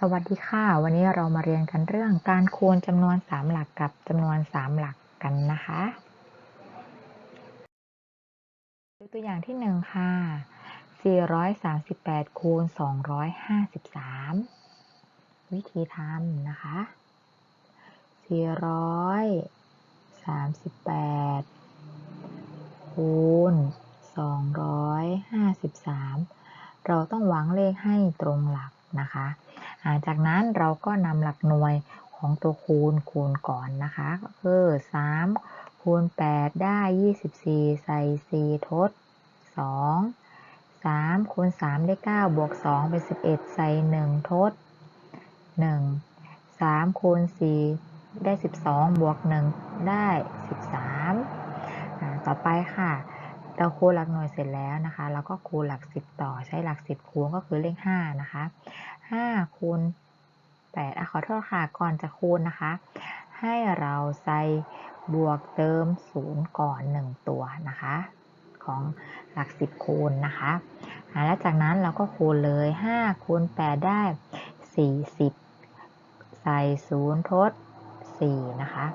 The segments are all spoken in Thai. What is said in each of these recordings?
สวัสดีค่ะ วันนี้เรามาเรียนกันเรื่องการคูณจำนวน 3 หลักกับจำนวน 3 หลักกันนะคะดูตัวอย่างที่ 1 ค่ะ 438 คูณ 253 วิธีทำนะคะ 438 คูณ 253 เราต้องวางเลขให้ตรงหลักนะคะ จากนั้นเราก็นำหลักหน่วยของตัวคูณคูณก่อนนะคะก็คือ3คูณ8ได้ 24 ใส่ 4 ทด 2 3คูณ3ได้ 9 บวก 2 เป็น 11 ใส่ 1 ทด 1 3คูณ4ได้ 12 บวก 1 ได้ 13 ต่อไปค่ะ เราคูณหลักหน่วยเสร็จแล้วนะคะ เราก็คูณหลัก 10 ต่อใช้หลัก 10 คูณก็คือเลข 5 นะคะ ห้าคูณแปดขอโทษค่ะ ก่อนจะคูณนะคะ ให้เราใส่บวกเติมศูนย์ก่อนหนึ่งตัวนะคะ ของหลักสิบคูณนะคะแล้วจากนั้นเราก็คูณเลยห้าคูณแปดได้สี่สิบใส่ศูนย์ทดสี่นะคะ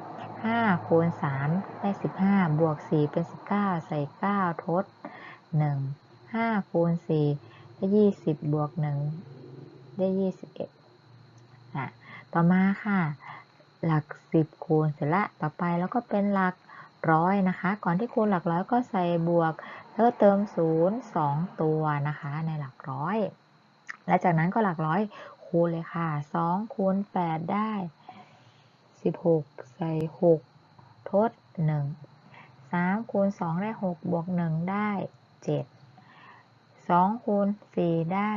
ห้าคูณสามได้สิบห้าบวกสี่เป็นสิบเก้าใส่เก้าทดหนึ่งห้าคูณสี่ได้ยี่สิบบวกหนึ่ง ได้ยี่สิบเอ็ดะต่อมาค่ะ หลักสิบคูณเสร็จละต่อไปแล้วก็เป็นหลักร้อยนะคะ ก่อนที่คูณหลักร้อยก็ใส่บวก แล้วเติมศูนย์สองตัวนะคะ ในหลักร้อย และจากนั้นก็หลักร้อยคูณเลยค่ะสองคูณแปดได้สิบหกใส่หกทดหนึ่งสามคูณสองได้หกบวกหนึ่งได้เจ็ดสองคูณสี่ได้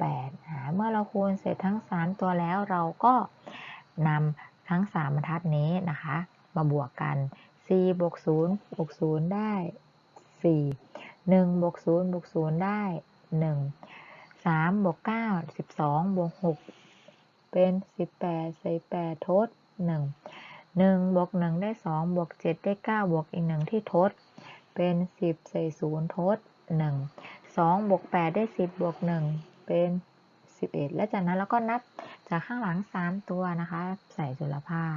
8เมื่อเราคูณเสร็จทั้ง 3 ตัวแล้วเราก็นำทั้ง 3บรรทัดนี้นะคะ มาบวกกัน 4 บวก 0 บวก 0 ได้ 4 1 บวก 0 บวก 0 ได้ 1 3 บวก 9 12 บวก 6 เป็น 18 ใส่ 8 ทด 1 1 บวก 1 ได้ 2 บวก 7 ได้ 9 บวกอีก 1 ที่ทด เป็น 10 ใส่ 0 ทด 1 2 บวก 8 ได้ 10 บวก 1 เป็น 11 และจากนั้นเราก็นับจากข้างหลัง 3 ตัวนะคะ ใส่จุลภาค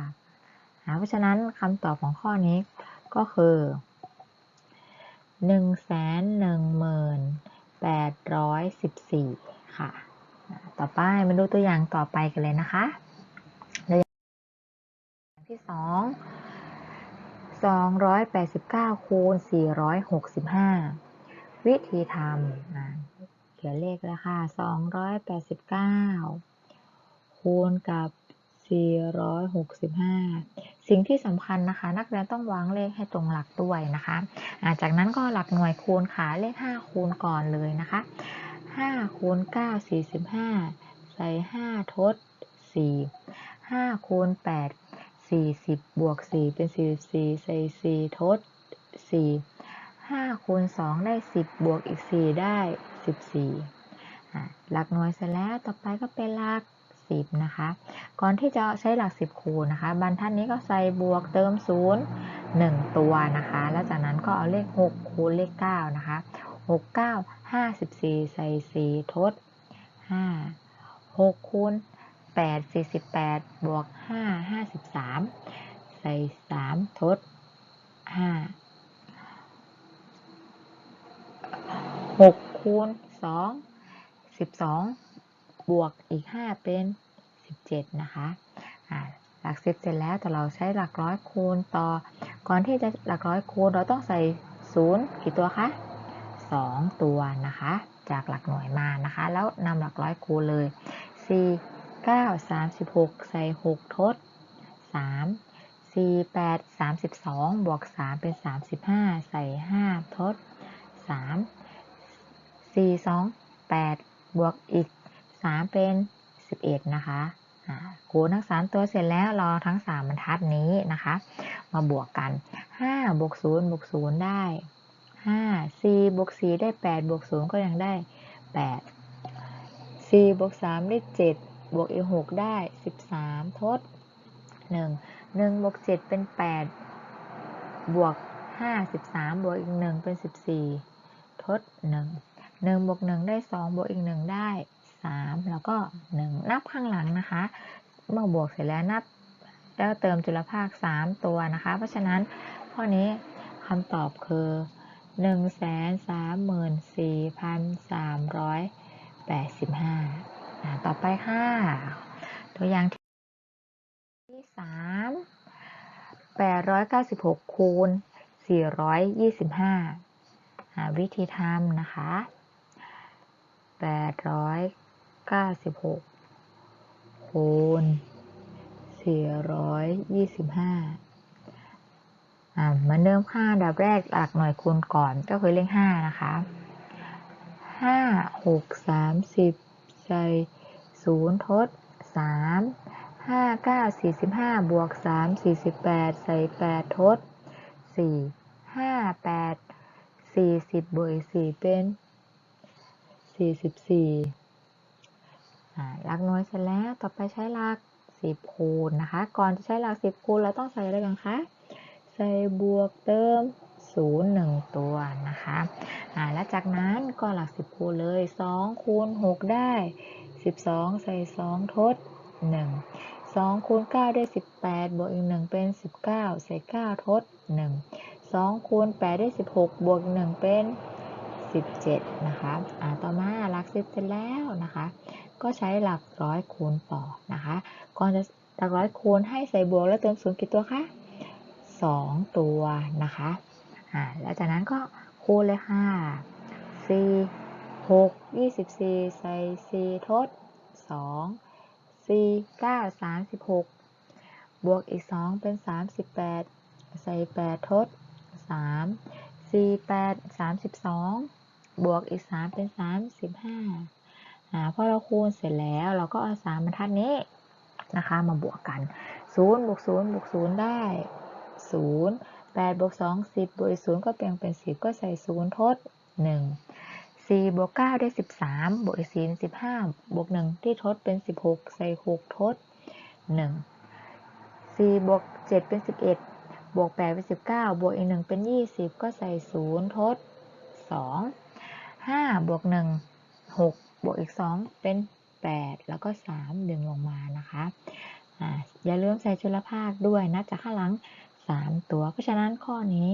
เพราะฉะนั้นคำตอบของข้อนี้ก็คือ11814 ค่ะ ต่อไปมาดูตัวอย่างต่อไปกันเลยนะคะตัวอย่างที่ 2 289คูณ465 วิธีทำ ขียนเลขเลยค่ะ 289 คูณกับ 465 สิ่งที่สำคัญนะคะ นักเรียนต้องวางเลขให้ตรงหลักด้วยนะคะจากนั้นก็หลักหน่วยคูณขาเลข 5 คูณก่อนเลยนะคะ 5 คูณ 9 45 ใส่ 5 ทด 4 5 คูณ 8 40 บวก 4 เป็น 44 ใส่ 4 ทด 4 5คูณ2ได้10บวกอีก4ได้14หลักหน่วยเสร็จแล้วต่อไปก็เป็นหลัก10นะคะ ก่อนที่จะใช้หลัก10คูณนะคะ บรรทัดนี้ก็ใส่บวกเติม0 1ตัวนะคะ แล้วจากนั้นก็เอาเลข6คูณเลข9นะคะ6 9 54ใส่4ทด5 6คูณ8 48บวก5 53ใส่3ทด 5 6คูณสองสิบสองบวกอีกห้าเป็นสิบเจ็ดนะคะหลักสิบเสร็จแล้วแต่เราใช้หลักร้อยคูณต่อ ก่อนที่จะหลักร้อยคูณเราต้องใส่ศูนย์กี่ตัวคะสองตัวนะคะ จากหลักหน่วยมานะคะ แล้วนำหลักร้อยคูณเลยสี่เก้าสามสิบหกใส่หกทดสามสี่แปดสามสิบสองบวกสามเป็นสามสิบห้าใส่ห้าทดสาม สี่สองแปดบวกอีกสามเป็นสิบเอ็ดนะคะคูณทั้งสามตัวเสร็จแล้วรอทั้งสามบรรทัดนี้นะคะ มาบวกกันห้าบวกศูนย์บวกศูนย์ได้ห้าสี่บวกสี่ได้แปดบวกศูนย์ก็ยังได้แปดสี่บวกสามได้เจ็ดบวกอีกหกได้สิบสามทดหนึ่งหนึ่งบวกเจ็ดเป็นแปดบวกห้าสิบวกอีกหนึ่งเป็นสิบสี่ทดห นึ่งหนึ่งบวกหนึ่งได้สองบวกอีกหนึ่งได้สามแล้วก็หนึ่งนับข้างหลังนะคะ เมื่อบวกเสร็จแล้วนับ แล้วเติมจุลภาคสามตัวนะคะ เพราะฉะนั้นข้อนี้คำตอบคือหนึ่งแสนสามหมื่นสี่พันสามร้อยแปดสิบห้าต่อไปค่ะ ตัวอย่างที่สามแปดร้อยเก้าสิบหกคูณสี่ร้อยยี่สิบห้าวิธีทำนะคะ แปดร้อยเก้าสิบหกคูณสี่ร้อยยี่สิบห้าเหมือนเดิมค่ะอันดับแรกหลักหน่วยคูณก่อนก็คือเลขห้านะคะห้าหกสามสิบใส่ศูนย์ทดสามห้าเก้าสี่สิบห้าบวกสามสี่สิบแปดใส่แปดทดสี่ห้าแปดสี่สิบบวกสี่เป็น สี่สิบสี่หลักหน่วยเสร็จแล้วต่อไปใช้หลักสิบคูณนะคะ ก่อนจะใช้หลักสิบคูณเราต้องใส่อะไรกันคะใส่บวกเติมศูนย์หนึ่งตัวนะคะอ่าแล้วจากนั้นก็หลักสิบคูณเลยสองคูณหกได้สิบสองใส่สองทดหนึ่งสองคูณเก้าได้สิบแปดบวกอีกหนึ่งเป็นสิบเก้าใส่เก้าทดหนึ่งสองคูณแปดได้สิบหกบวกหนึ่งเป็น สิบเจ็ดนะคะอ่าต่อมาหลักสิบเสร็จแล้วนะคะ ก็ใช้หลักร้อยคูณต่อนะคะ ก่อนจะหลักร้อยคูณให้ใส่บวกแล้วเติมศูนย์กี่ตัวคะสองตัวนะคะอ่าแล้วจากนั้นก็คูณเลยค่ะสี่หกยี่สิบสี่ใส่สี่ทดสองสี่เก้าสามสิบหกบวกอีกสองเป็นสามสิบแปดใส่แปดทดสามสี่แปดสามสิ บวกอีกสามเป็นสามสิบห้าอ่าพอเราคูณเสร็จแล้วเราก็เอาสามบรรทัดนี้นะคะมาบวกกันศูนย์บวกศูนย์บวกศูนย์ได้ศูนย์แปดบวกสองสิบบวกศูนย์ก็เปลี่ยนเป็นสิบก็ใส่ศูนย์ทดหนึ่งสี่บวกเก้าได้สิบสามบวกสี่สิบห้าบวกหนึ่งที่ทดเป็นสิบหกใส่หกทดหนึ่งสี่บวกเจ็ดเป็นสิบเอ็ดบวกแปดเป็นสิบเก้าบวกอีกหนึ่งเป็นยี่สิบก็ใส่ศูนย์ทดสอง ห้าบวกหนึ่งหกบวกอีกสองเป็นแปดแล้วก็สามดึงลงมานะคะอ่าอย่าลืมใส่จุลภาคด้วยนะจากข้างหลังสามตัว เพราะฉะนั้นข้อนี้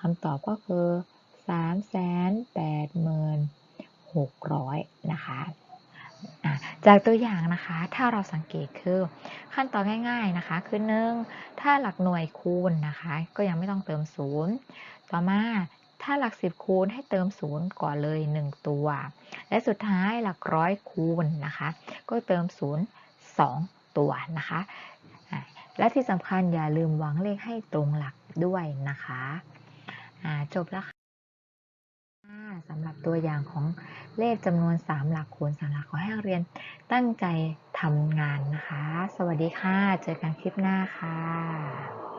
คำตอบก็คือสามแสนแปดหมื่นหกร้อยนะคะจากตัวอย่างนะคะถ้าเราสังเกตคือขั้นตอนง่าย ๆนะคะ คือหนึ่งถ้าหลักหน่วยคูณนะคะ ก็ยังไม่ต้องเติมศูนย์ต่อมา ถ้าหลักสิบคูณให้เติมศูนย์ก่อนเลย 1 ตัว และสุดท้ายหลักร้อยคูณนะคะ ก็เติมศูนย์สองตัวนะคะ และที่สำคัญอย่าลืมวางเลขให้ตรงหลักด้วยนะคะจบแล้วค่ะสำหรับตัวอย่างของเลขจำนวน 3 หลักคูณ3หลักขอให้นักเรียนตั้งใจทำงานนะคะ สวัสดีค่ะ เจอกันคลิปหน้าค่ะ